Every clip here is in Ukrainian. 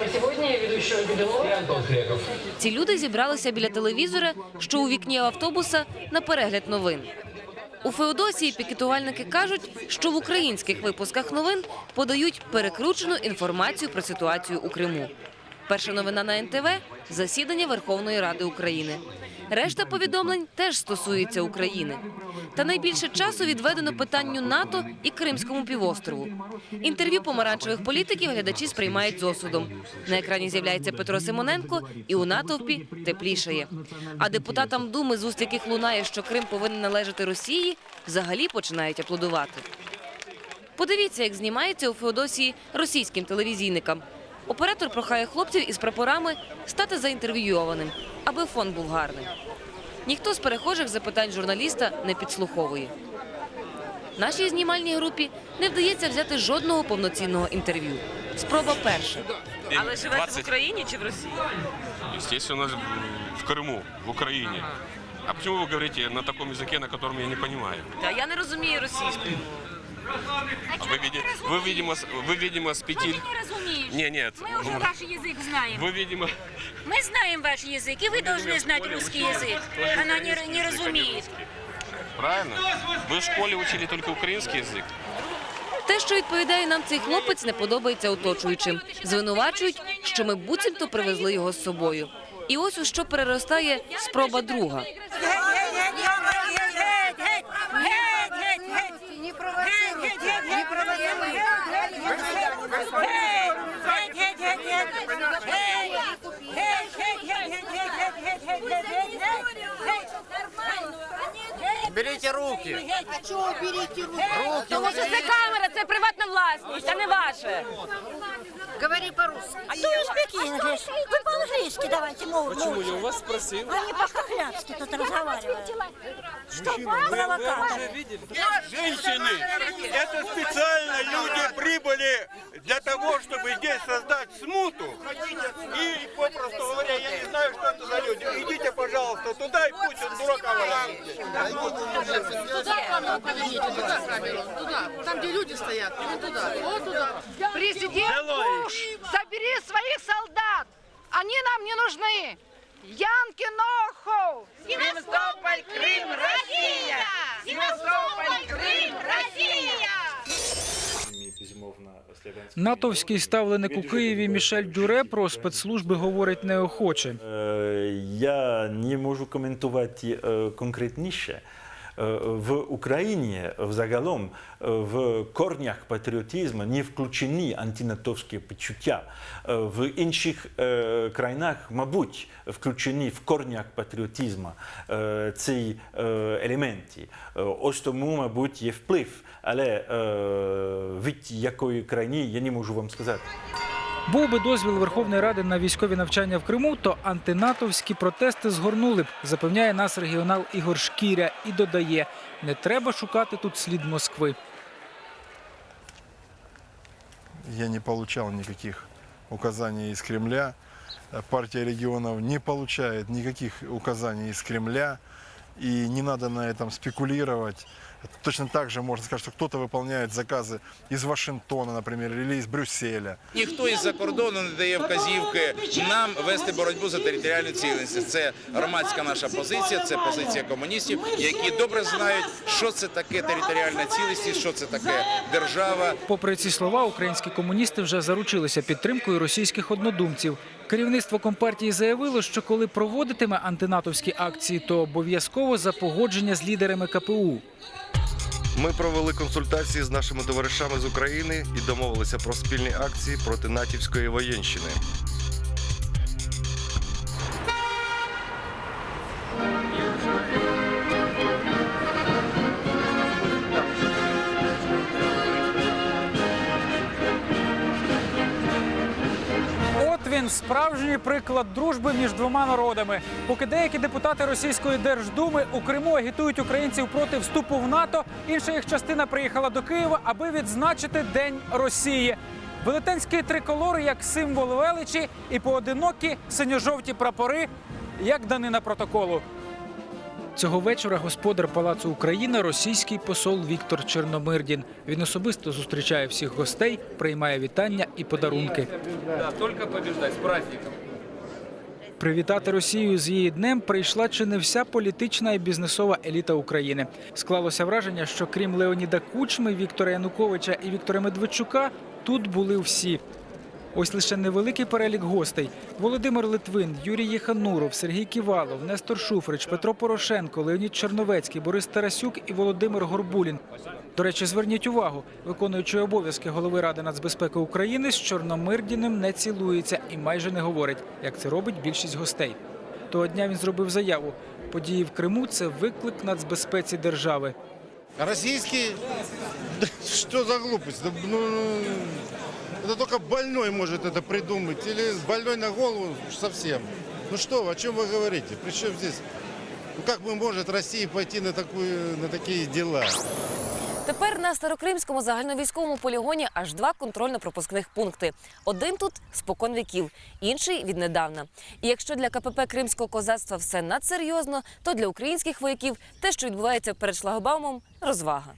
Я ведущая Гидео. Антон Хреков. Ці люди зібралися біля телевізора, що у вікні автобуса на перегляд новин. У Феодосії пікетувальники кажуть, що в українських випусках новин подають перекручену інформацію про ситуацію у Криму. Перша новина на НТВ – засідання Верховної Ради України. Решта повідомлень теж стосується України. Та найбільше часу відведено питанню НАТО і Кримському півострову. Інтерв'ю помаранчевих політиків глядачі сприймають з осудом. На екрані з'являється Петро Симоненко, і у натовпі теплішає. А депутатам Думи, з уст яких лунає, що Крим повинен належати Росії, взагалі починають аплодувати. Подивіться, як знімається у Феодосії російським телевізійникам. Оператор прохає хлопців із прапорами стати заінтервійованим, аби фон був гарним. Ніхто з перехожих запитань журналіста не підслуховує. Нашій знімальній групі не вдається взяти жодного повноцінного інтерв'ю. Спроба перша. Але живете 20. в Україні чи в Росії? Естественно, в Крыму, в Украине. А почему вы говорите на таком языке, на котором я не понимаю? Та я не розумію російською. А вы, види- вы, видимо, с- вы, видимо, с пяти... Ты не разумеешь. Не, нет. Мы уже ваш язык знаем. Вы, видимо, Мы знаем ваш язык, и вы должны знать русский язык. Она не, не разумеет. правильно? Вы в школе учили только украинский язык. Те, що відповідає нам цей хлопець, не подобається оточуючим. Звинувачують, що ми буцімто привезли його з собою. І ось у що переростає спроба друга. Берите руки. А чого берите руки? Тому що це камера, це приватна власність, а не ваше. Говори по-русски. А то you speak English. Вы по-английски давайте, мол, Почему? Я у вас спросил. Они по-хохлядски тут разговаривают. Что, провокатор? Женщины, это специально люди прибыли для того, чтобы здесь создать смуту. И, попросту говоря, я не знаю, что это за люди. Идите, туда и пусть он дурака валяет. Там, где люди стоят, именно туда. Вот туда. Президент Буш, собери своих солдат. Они нам не нужны. Янки Ноху! Севастополь, Крым, Россия! Севастополь, Крым, Россия! Натовський ставленик у Києві Мішель Дюре про спецслужби говорить неохоче. Е, Я не можу коментувати е, конкретніше. Е, В Україні взагалом е, в корнях патріотизму не включені антинатовські почуття. Е, В інших е, країнах, мабуть, включені в корнях патріотизму е, ці е, елементи. Е, Ось тому, мабуть, є вплив. Але е, від якої країни я не можу вам сказати. Був би дозвіл Верховної Ради на військові навчання в Криму, то антинатовські протести згорнули б, запевняє нас регіонал Ігор Шкіря і додає: не треба шукати тут слід Москви. Я не получал никаких указаний из Кремля. Партия регионов не получает никаких указаний из Кремля И не надо на этом спекулировать. Точно так же можно сказать, что кто-то выполняет заказы из Вашингтона, например, или из Брюсселя. Ніхто із-за кордону не дає вказівки нам вести боротьбу за територіальну цілісність. Це громадська наша позиція, це позиція комуністів, які добре знають, що це таке територіальна цілісність, що це таке держава. Попри ці слова, українські комуністи вже заручилися підтримкою російських однодумців. Керівництво компартії заявило, що коли проводитиме антинатовські акції, то обов'язково за погодження з лідерами КПУ. Ми провели консультації з нашими товаришами з України і домовилися про спільні акції проти натівської воєнщини. Справжній приклад дружби між двома народами. Поки деякі депутати російської держдуми у Криму агітують українців проти вступу в НАТО, інша їх частина приїхала до Києва, аби відзначити День Росії. Велетенські триколори як символ величі і поодинокі синьо-жовті прапори як данина протоколу. Цього вечора господар Палацу Україна російський посол Віктор Чорномирдін. Він особисто зустрічає всіх гостей, приймає вітання і подарунки. Только побеждать с праздником. Привітати Росію з її днем прийшла чи не вся політична і бізнесова еліта України. Склалося враження, що крім Леоніда Кучми, Віктора Януковича і Віктора Медведчука, тут були всі. Ось лише невеликий перелік гостей: Володимир Литвин, Юрій Єхануров, Сергій Ківалов, Нестор Шуфрич, Петро Порошенко, Леонід Черновецький, Борис Тарасюк і Володимир Горбулін. До речі, зверніть увагу, виконуючий обов'язки голови Ради нацбезпеки України з Чорномирдіним не цілується і майже не говорить, як це робить більшість гостей. Того дня він зробив заяву. Події в Криму це виклик нацбезпеці держави. Да Что за глупость? Ну, ну, это только больной может это придумать. Или больной на голову уж совсем. Ну что, вы, о чем вы говорите? Причем здесь? Ну как мы может Россия пойти на, такую, на такие дела? Тепер на старокримському загальновійськовому полігоні аж два контрольно-пропускних пункти. Один тут спокон віків, інший віднедавна. І якщо для КПП Кримського козацтва все надсерйозно, то для українських вояків те, що відбувається перед шлагбаумом, розвага.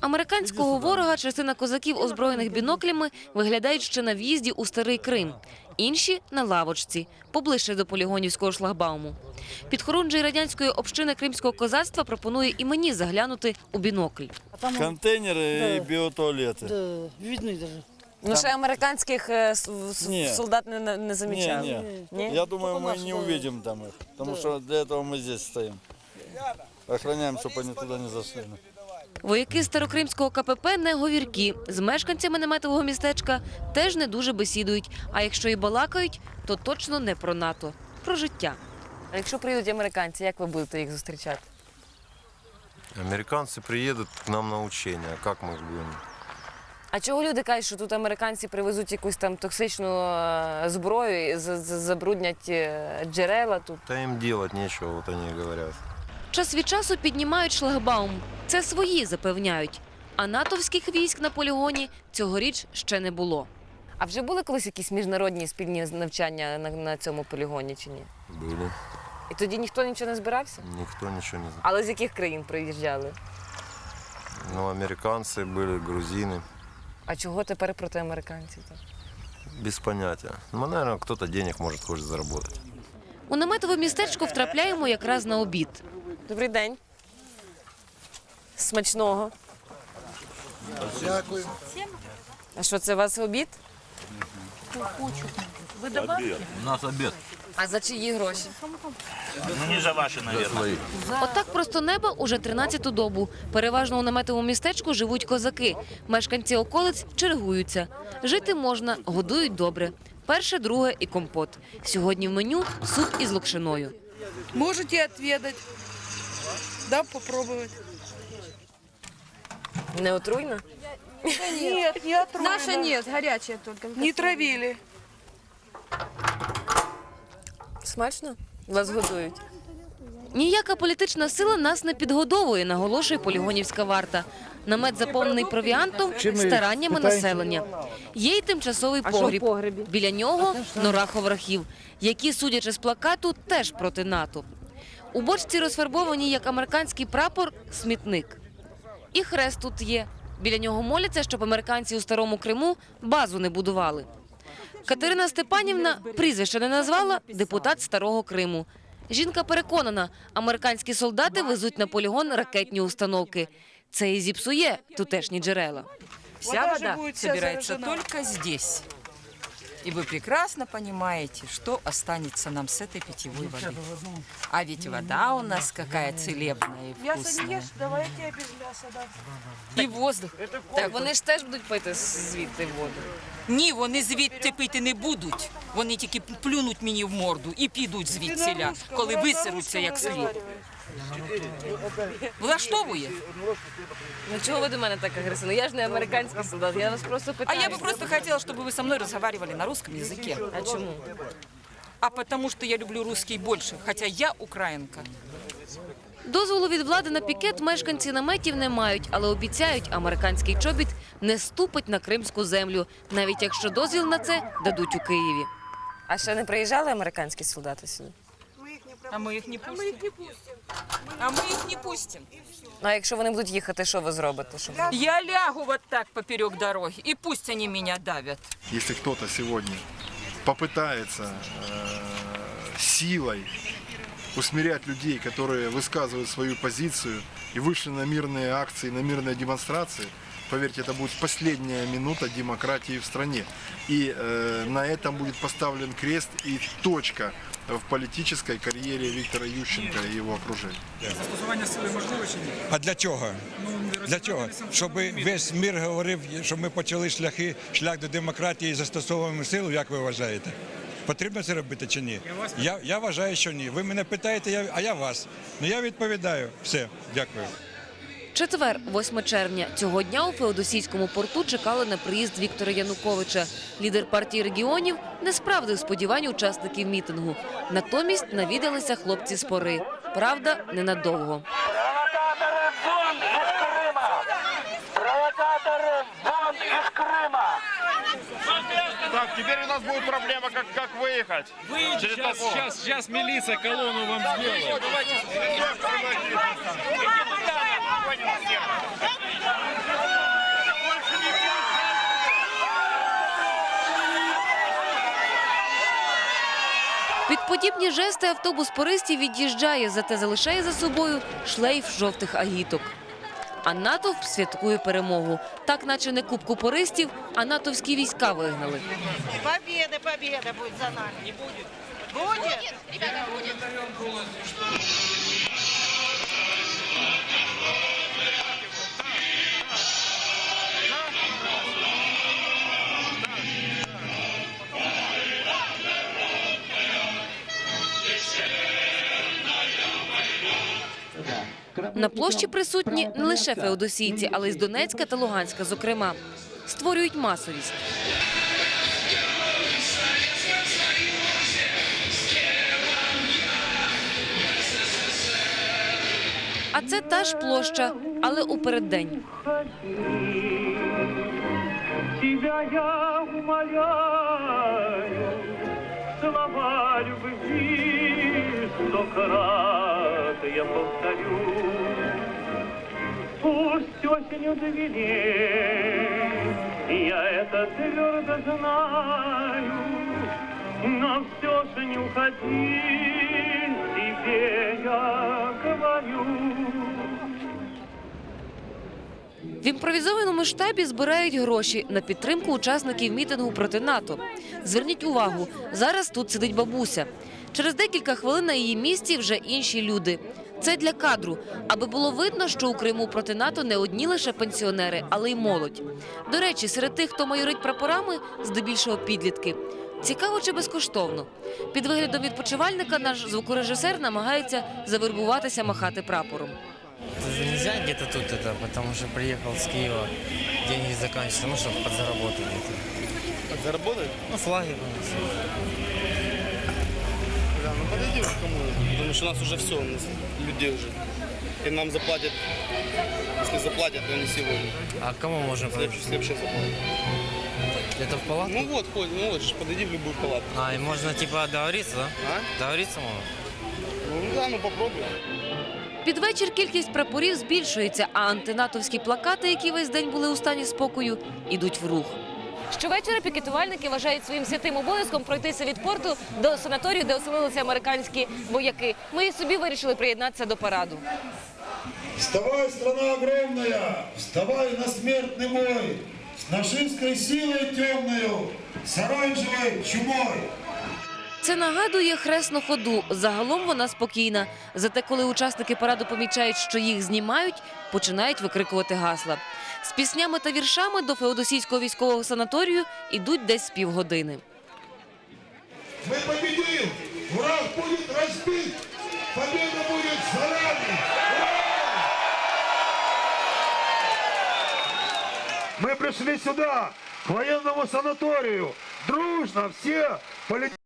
Американського ворога частина козаків, озброєних біноклями, виглядають ще на в'їзді у старий Крим. Інші на лавочці, поближче до полігонівського шлагбауму. Підхорунжий радянської общини кримського козацтва пропонує і мені заглянути у бінокль. Контейнеры и биотуалеты. Ну ще американських е, Ні. солдат не, не замічали. Ні? Я думаю, мы не увидим там их. Потому что для этого мы здесь стоим. Охраняем, чтобы они туда не зашли. Вояки старокримського КПП не говіркі. З мешканцями наметового містечка теж не дуже бесідують. А якщо і балакають, то точно не про НАТО, про життя. А якщо приїдуть американці, як ви будете їх зустрічати? Американцы приедут к нам на учения. Как мы их будем? А чого люди кажуть, що тут американці привезуть якусь там токсичну е, зброю, і забруднять е, джерела тут? Да им делать нечего, вот они и говорят. Час від часу піднімають шлагбаум. Це свої запевняють. А натовських військ на полігоні цьогоріч ще не було. А вже були колись якісь міжнародні спільні навчання на, на цьому полігоні чи ні? Были. І тоді ніхто нічого не збирався? Никто ничего не знает. Але з яких країн приїжджали? Ну, американцы были, грузины. А чого тепер проти американців? так? Без понятия. Ну, наверное, кто-то денег может хочет заработать. У наметове містечко втрапляємо якраз на обід. Добрий день. Смачного. Дякую. А що це у вас обід? У нас обед. А за чиї гроші? Ну, не за ваши, наверное. Отак просто неба уже 13-ту добу. Переважно у наметовому містечку живуть козаки. Мешканці околиць чергуються. Жити можна, годують добре. Перше, друге і компот. Сьогодні в меню суп із локшиною. Можете отведать. Да, попробовать. Не отруйно? Нет, не отруйно. Наша нет, горячая только. Не травили. Смачно? Вас годують. Ніяка політична сила нас не підгодовує, наголошує полігонівська варта. Намет заповнений провіантом, стараннями населення. Є й тимчасовий погріб. Біля нього нора ховрахів, які, судячи з плакату, теж проти НАТО. У бочці розфарбовані як американський прапор смітник. І хрест тут є. Біля нього моляться, щоб американці у старому Криму базу не будували. Катерина Степанівна прізвище не назвала депутат старого Криму. Жінка переконана, американські солдати везуть на полігон ракетні установки. Це і зіпсує тутешні джерела. Вся вода збирається только здесь. И вы прекрасно понимаете, что останется нам с этой питьевой воды. А ведь вода у нас какая целебная и вкусная. давайте я без мяса дам. І воздух. Так вони ж теж будуть пити звідти воду. Ні, вони звідти пити не будуть. Вони тільки плюнуть мені в морду і підуть звідсіля, коли висируться як слід. Влаштовує. Ну чого ви до мене так агресивно? Я ж не американський солдат, я вас просто А питаю. я бы просто хотела, чтобы вы со мной разговаривали на русском языке. А чому? А потому что я люблю русский больше, хотя я украинка. Дозволу від влади на пікет мешканці наметів не мають, але обіцяють, американський чобіт не ступить на кримську землю, навіть якщо дозвіл на це дадуть у Києві. А ще не приїжджали американські солдати сюди? А мы их не пустим. А мы их не пустим. А якщо вони будуть їхати, що ви зробите? Щоб... Я лягу вот так поперек дороги, и пусть они меня давят. Если кто-то сегодня попытается э, силой усмирять людей, которые высказывают свою позицию и вышли на мирные акции, на мирные демонстрации, поверьте, это будет последняя минута демократии в стране. И э, на этом будет поставлен крест и точка в политической карьере Виктора Ющенко и его окружения. Застосування сили можливо чи ні? А для чого? Для чого? Щоб весь мір говорив, що ми почали шляхи, шлях до демократії і застосовуємо силу, як ви вважаєте? Потрібно це робити чи ні? Я, я вважаю, що ні. Ви мене питаєте, я, а я вас. Ну я відповідаю. Все, дякую. Четвер, 8 червня. Цього дня у Феодосійському порту чекали на приїзд Віктора Януковича. Лідер партії регіонів не справдив сподівань учасників мітингу. Натомість навідалися хлопці з пори. Правда, ненадовго. Провокаторы вон из Крыма! Провокаторы вон из Крыма! Так, теперь у нас будет проблема, как, как выехать. Через Сейчас, Попов. сейчас, сейчас милиция колонну вам сделает. Під подібні жести автобус пористів від'їжджає, зате залишає за собою шлейф жовтих агіток. А натовп святкує перемогу. Так, наче не кубку пористів, а натовські війська вигнали. Победа, победа будет за нами. Не будет. Будет? Ребята, будет. На площі присутні не лише феодосійці, але й з Донецька та Луганська, зокрема. Створюють масовість. А це та ж площа, але у переддень. Тебя я умоляю, слова любви сто крат я повторю. Осенью довелеет, я это твердо знаю, но все же не уходи, тебе я говорю. В імпровізованому штабі збирають гроші на підтримку учасників мітингу проти НАТО. Зверніть увагу, зараз тут сидить бабуся. Через декілька хвилин на її місці вже інші люди. Це для кадру, аби було видно, що у Криму проти НАТО не одні лише пенсіонери, але й молодь. До речі, серед тих, хто майорить прапорами, здебільшого підлітки. Цікаво чи безкоштовно. Під виглядом відпочивальника наш звукорежисер намагається завербуватися махати прапором. Нельзя где-то тут это, потому что приехал с Киева, деньги заканчиваются, ну, чтобы подзаработать где-то. Заработать? Ну, флаги. Да, ну подойди к кому Потому что у нас уже все, у нас людей уже. И нам заплатят, если заплатят, то не сегодня. А кому можно Следующий, следующий заплатит. Это в палатку? Ну вот, ходь, ну вот, ж подойди в любую палатку. А, и можно типа договориться, да? А? Договориться можно? Ну да, ну попробуй. Під вечір кількість прапорів збільшується, а антинатовські плакати, які весь день були у стані спокою, ідуть в рух. Щовечора пікетувальники вважають своїм святим обов'язком пройтися від порту до санаторію, де оселилися американські вояки. Ми собі вирішили приєднатися до параду. Вставай, страна огромная, вставай на смертный бой, с нашинской силой темною, с оранжевой чумой. Це нагадує хресну ходу. Загалом вона спокійна. Зате, коли учасники параду помічають, що їх знімають, починають викрикувати гасла. З піснями та віршами до феодосійського військового санаторію ідуть десь півгодини. Мы победим! Враг будет разбит! Победа будет за нами! Мы пришли сюда, к военному санаторию. Дружно все полетели.